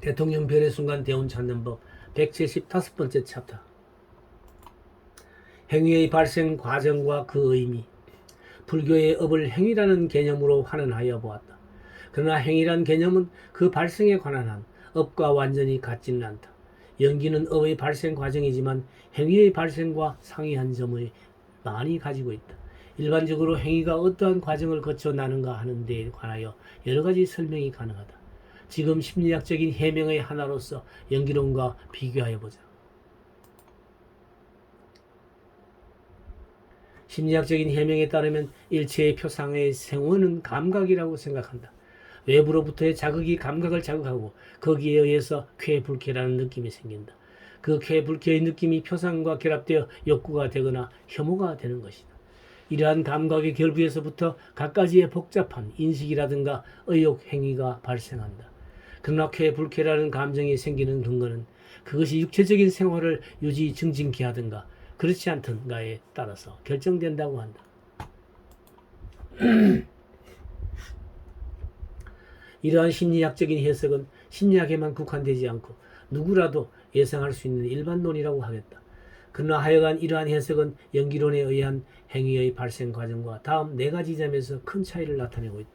대통령 별의 순간 대운 찾는 법 175번째 챕터 행위의 발생 과정과 그 의미 불교의 업을 행위라는 개념으로 환원하여 보았다. 그러나 행위란 개념은 그 발생에 관한 한 업과 완전히 같지는 않다. 연기는 업의 발생 과정이지만 행위의 발생과 상이한 점을 많이 가지고 있다. 일반적으로 행위가 어떠한 과정을 거쳐 나는가 하는 데에 관하여 여러 가지 설명이 가능하다. 지금 심리학적인 해명의 하나로서 연기론과 비교하여 보자. 심리학적인 해명에 따르면 일체의 표상의 생원은 감각이라고 생각한다. 외부로부터의 자극이 감각을 자극하고 거기에 의해서 쾌불쾌라는 느낌이 생긴다. 그 쾌불쾌의 느낌이 표상과 결합되어 욕구가 되거나 혐오가 되는 것이다. 이러한 감각의 결부에서부터 갖가지의 복잡한 인식이라든가 의욕 행위가 발생한다. 그러나 쾌 불쾌라는 감정이 생기는 근거는 그것이 육체적인 생활을 유지 증진케 하든가 그렇지 않든가에 따라서 결정된다고 한다. 이러한 심리학적인 해석은 심리학에만 국한되지 않고 누구라도 예상할 수 있는 일반론이라고 하겠다. 그러나 하여간 이러한 해석은 연기론에 의한 행위의 발생 과정과 다음 네 가지 점에서 큰 차이를 나타내고 있다.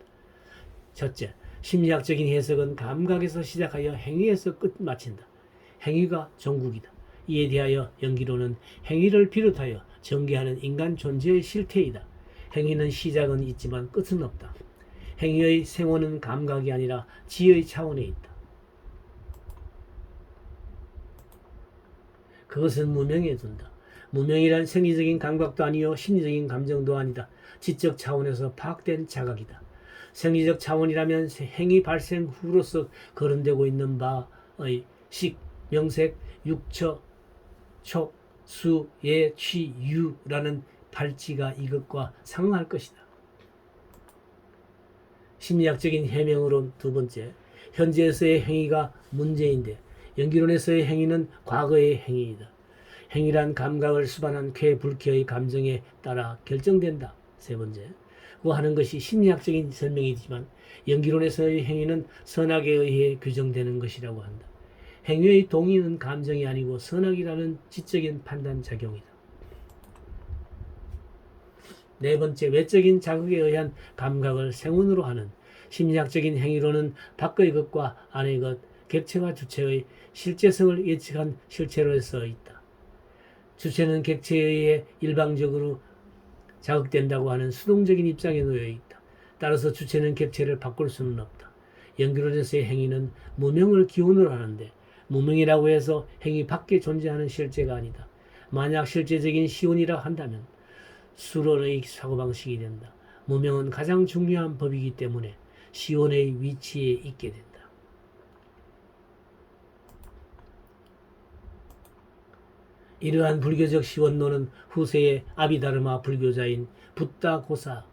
첫째, 심리학적인 해석은 감각에서 시작하여 행위에서 끝 마친다. 행위가 종국이다. 이에 대하여 연기론은 행위를 비롯하여 전개하는 인간 존재의 실태이다. 행위는 시작은 있지만 끝은 없다. 행위의 생원은 감각이 아니라 지의 차원에 있다. 그것은 무명에 둔다. 무명이란 생리적인 감각도 아니요 심리적인 감정도 아니다. 지적 차원에서 파악된 자각이다. 생리적 차원이라면 행위 발생 후로서 거론되고 있는 바의 식, 명색, 육처, 촉, 수, 예, 취, 유라는 발치가 이것과 상응할 것이다. 심리학적인 해명으론 두 번째, 현재에서의 행위가 문제인데 연기론에서의 행위는 과거의 행위이다. 행위란 감각을 수반한 쾌, 불쾌의 감정에 따라 결정된다. 세 번째, 그 하는 것이 심리학적인 설명이지만 연기론에서의 행위는 선악에 의해 규정되는 것이라고 한다. 행위의 동의는 감정이 아니고 선악이라는 지적인 판단 작용이다. 네 번째, 외적인 자극에 의한 감각을 생원으로 하는 심리학적인 행위로는 밖의 것과 안의 것, 객체와 주체의 실제성을 예측한 실체로서 있다. 주체는 객체에 의해 일방적으로 자극된다고 하는 수동적인 입장에 놓여 있다. 따라서 주체는 객체를 바꿀 수는 없다. 연기론에서의 행위는 무명을 기원으로 하는데 무명이라고 해서 행위 밖에 존재하는 실제가 아니다. 만약 실제적인 시온이라 한다면 수론의 사고방식이 된다. 무명은 가장 중요한 법이기 때문에 시온의 위치에 있게 된다. 이러한 불교적 시원론은 후세의 아비다르마 불교자인 붓다 고사의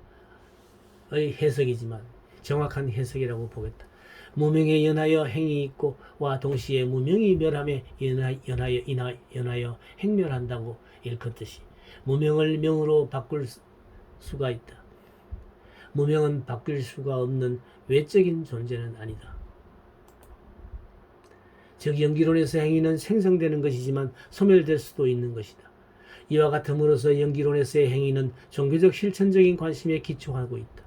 해석이지만 정확한 해석이라고 보겠다. 무명에 연하여 행이 있고 와 동시에 무명이 멸함에 연하, 연하여 인하, 연하여 행멸한다고 일컫듯이 무명을 명으로 바꿀 수가 있다. 무명은 바뀔 수가 없는 외적인 존재는 아니다. 즉 연기론에서 행위는 생성되는 것이지만 소멸될 수도 있는 것이다. 이와 같음으로써 연기론에서의 행위는 종교적 실천적인 관심에 기초하고 있다.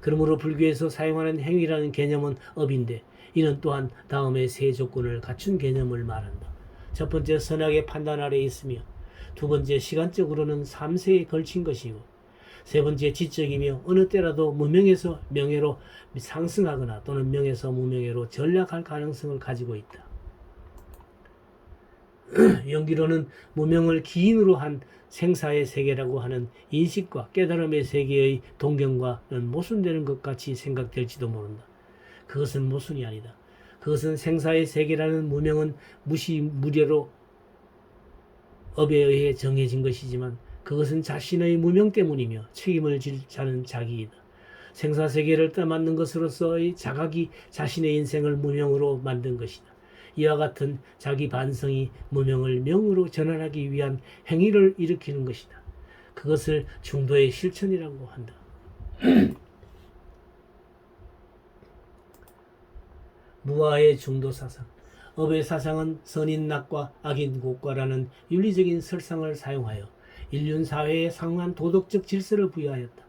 그러므로 불교에서 사용하는 행위라는 개념은 업인데 이는 또한 다음의 세 조건을 갖춘 개념을 말한다. 첫 번째 선악의 판단 아래 있으며 두 번째 시간적으로는 3세에 걸친 것이고 세 번째 지적이며 어느 때라도 무명에서 명예로 상승하거나 또는 명에서 무명예로 전락할 가능성을 가지고 있다. 연기로는 무명을 기인으로 한 생사의 세계라고 하는 인식과 깨달음의 세계의 동경과는 모순되는 것 같이 생각될지도 모른다. 그것은 모순이 아니다. 그것은 생사의 세계라는 무명은 무시 무례로 업에 의해 정해진 것이지만 그것은 자신의 무명 때문이며 책임을 질 자는 자기이다. 생사 세계를 떠맡는 것으로서의 자각이 자신의 인생을 무명으로 만든 것이다. 이와 같은 자기 반성이 무명을 명으로 전환하기 위한 행위를 일으키는 것이다. 그것을 중도의 실천이라고 한다. 무아의 중도 사상. 업의 사상은 선인 낙과 악인 고과라는 윤리적인 설상을 사용하여 인륜 사회에 상응한 도덕적 질서를 부여하였다.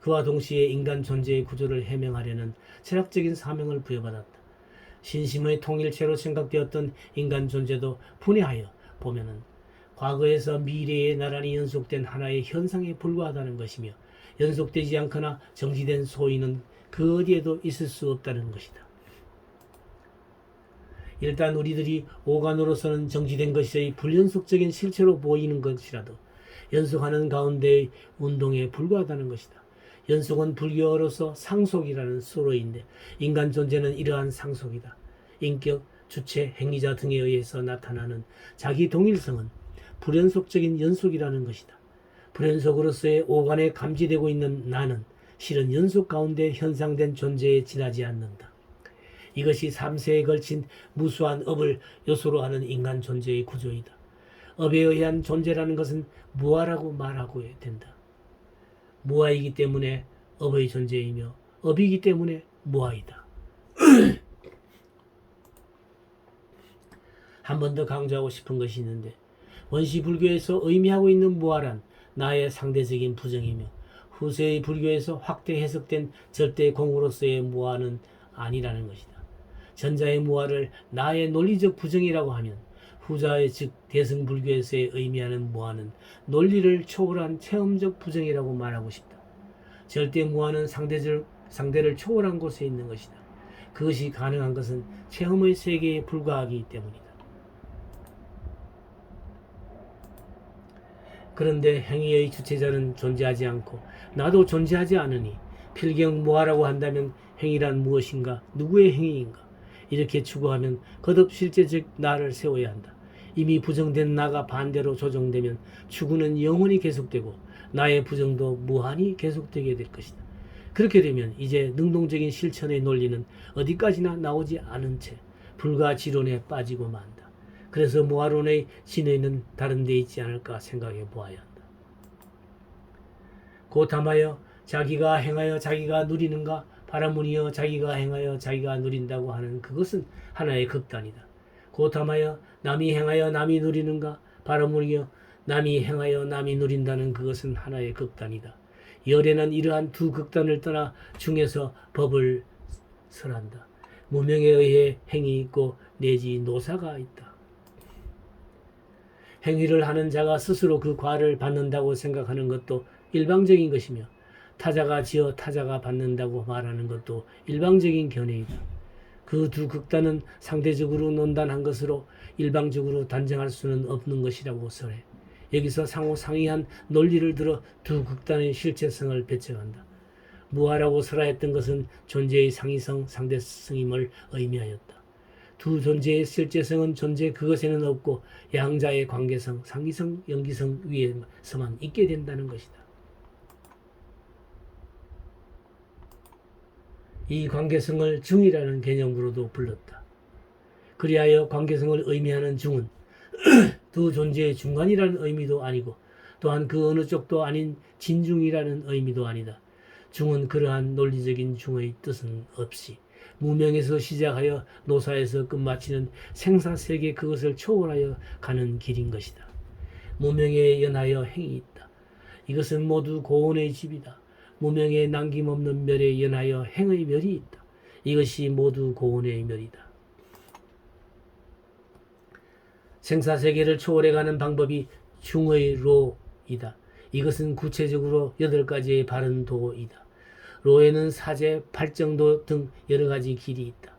그와 동시에 인간 존재의 구조를 해명하려는 철학적인 사명을 부여받았다. 신심의 통일체로 생각되었던 인간 존재도 분해하여 보면은 과거에서 미래에 나란히 연속된 하나의 현상에 불과하다는 것이며 연속되지 않거나 정지된 소위는 그 어디에도 있을 수 없다는 것이다. 일단 우리들이 오간으로서는 정지된 것이 불연속적인 실체로 보이는 것이라도 연속하는 가운데의 운동에 불과하다는 것이다. 연속은 불교어로서 상속이라는 수로인데 인간 존재는 이러한 상속이다. 인격, 주체, 행위자 등에 의해서 나타나는 자기 동일성은 불연속적인 연속이라는 것이다. 불연속으로서의 오간에 감지되고 있는 나는 실은 연속 가운데 현상된 존재에 지나지 않는다. 이것이 3세에 걸친 무수한 업을 요소로 하는 인간 존재의 구조이다. 업에 의한 존재라는 것은 무아라고 말하고 된다. 무아이기 때문에 업의 존재이며 업이기 때문에 무아이다. 한 번 더 강조하고 싶은 것이 있는데 원시 불교에서 의미하고 있는 무아란 나의 상대적인 부정이며 후세의 불교에서 확대 해석된 절대 공으로서의 무아는 아니라는 것이다. 전자의 무아를 나의 논리적 부정이라고 하면 후자의 즉 대승불교에서의 의미하는 무아는 논리를 초월한 체험적 부정이라고 말하고 싶다. 절대 무아는 상대적 상대를 초월한 곳에 있는 것이다. 그것이 가능한 것은 체험의 세계에 불과하기 때문이다. 그런데 행위의 주체자는 존재하지 않고 나도 존재하지 않으니 필경무아라고 한다면 행위란 무엇인가? 누구의 행위인가? 이렇게 추구하면 거듭 실제적 나를 세워야 한다. 이미 부정된 나가 반대로 조정되면 추구는 영원히 계속되고 나의 부정도 무한히 계속되게 될 것이다. 그렇게 되면 이제 능동적인 실천의 논리는 어디까지나 나오지 않은 채 불가 지론에 빠지고 만다. 그래서 모아론의 진의는 다른 데 있지 않을까 생각해 보아야 한다. 고탐하여 자기가 행하여 자기가 누리는가 바라문이여 자기가 행하여 자기가 누린다고 하는 그것은 하나의 극단이다. 고탐하여 남이 행하여 남이 누리는가 바라문이여 남이 행하여 남이 누린다는 그것은 하나의 극단이다. 열에는 이러한 두 극단을 떠나 중에서 법을 설한다. 무명에 의해 행위 있고 내지 노사가 있다. 행위를 하는 자가 스스로 그 과를 받는다고 생각하는 것도 일방적인 것이며 타자가 지어 타자가 받는다고 말하는 것도 일방적인 견해이다. 그 두 극단은 상대적으로 논단한 것으로 일방적으로 단정할 수는 없는 것이라고 설해. 여기서 상호 상이한 논리를 들어 두 극단의 실체성을 배척한다. 무아라고 설하했던 것은 존재의 상이성, 상대성임을 의미하였다. 두 존재의 실제성은 존재 그것에는 없고 양자의 관계성, 상기성, 연기성 위에서만 있게 된다는 것이다. 이 관계성을 중이라는 개념으로도 불렀다. 그리하여 관계성을 의미하는 중은 두 존재의 중간이라는 의미도 아니고 또한 그 어느 쪽도 아닌 진중이라는 의미도 아니다. 중은 그러한 논리적인 중의 뜻은 없이 무명에서 시작하여 노사에서 끝마치는 생사세계 그것을 초월하여 가는 길인 것이다. 무명에 연하여 행이 있다. 이것은 모두 고온의 집이다. 무명에 남김없는 멸에 연하여 행의 멸이 있다. 이것이 모두 고온의 멸이다. 생사세계를 초월해가는 방법이 중의로이다. 이것은 구체적으로 여덟 가지의 바른 도이다. 로에는 사제, 팔정도 등 여러 가지 길이 있다.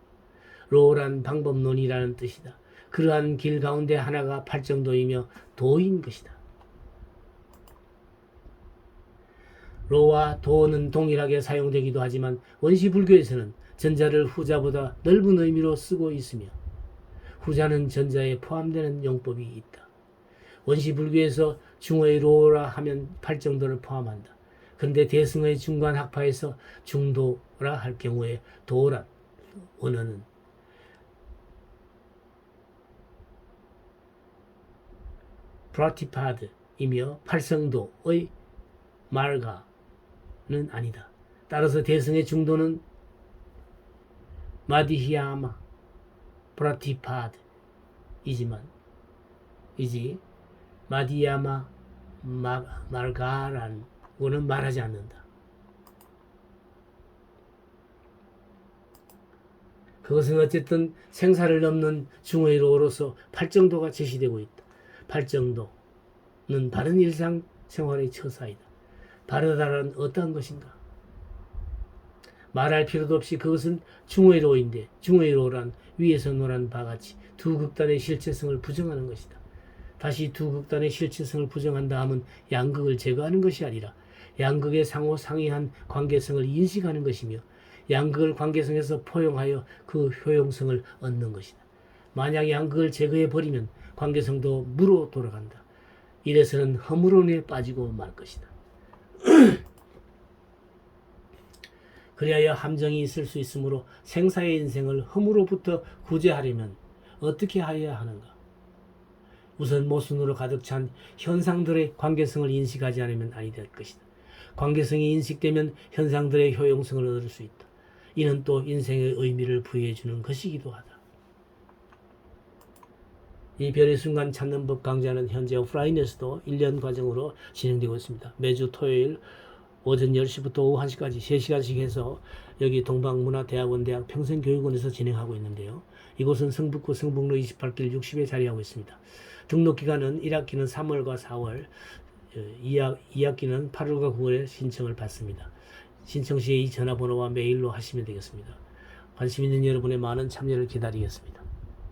로란 방법론이라는 뜻이다. 그러한 길 가운데 하나가 팔정도이며 도인 것이다. 로와 도는 동일하게 사용되기도 하지만 원시 불교에서는 전자를 후자보다 넓은 의미로 쓰고 있으며 후자는 전자에 포함되는 용법이 있다. 원시 불교에서 중의 로라 하면 팔정도를 포함한다. 그런데 대승의 중간 학파에서 중도라 할 경우에 도란 원어는 프라티파드이며 팔성도의 말가 는 아니다. 따라서 대승의 중도는 마디히아마 프라티파드 이지만 이지 마디야마 마, 말가란고는 말하지 않는다. 그것은 어쨌든 생사를 넘는 중의로로서 팔정도가 제시되고 있다. 팔정도는 바른 일상 생활의 처사이다. 바르다란 어떠한 것인가? 말할 필요도 없이 그것은 중의로인데 중의로란 위에서 논한 바같이 두 극단의 실체성을 부정하는 것이다. 다시 두 극단의 실체성을 부정한다 함은 양극을 제거하는 것이 아니라 양극의 상호 상이한 관계성을 인식하는 것이며 양극을 관계성에서 포용하여 그 효용성을 얻는 것이다. 만약 양극을 제거해 버리면 관계성도 무로 돌아간다. 이래서는 허물론에 빠지고 말 것이다. 그리하여 함정이 있을 수 있으므로 생사의 인생을 흠으로부터 구제하려면 어떻게 하여야 하는가? 우선 모순으로 가득 찬 현상들의 관계성을 인식하지 않으면 아니 될 것이다. 관계성이 인식되면 현상들의 효용성을 얻을 수 있다. 이는 또 인생의 의미를 부여해 주는 것이기도 하다. 이 별의 순간 찾는 법 강좌는 현재 오프라인에서도 1년 과정으로 진행되고 있습니다. 매주 토요일 오전 10시부터 오후 1시까지 3시간씩 해서 여기 동방문화대학원 대학 평생교육원에서 진행하고 있는데요. 이곳은 성북구 성북로 28길 60에 자리하고 있습니다. 등록 기간은 1학기는 3월과 4월, 2학, 2학기는 8월과 9월에 신청을 받습니다. 신청 시에 이 전화번호와 메일로 하시면 되겠습니다. 관심 있는 여러분의 많은 참여를 기다리겠습니다.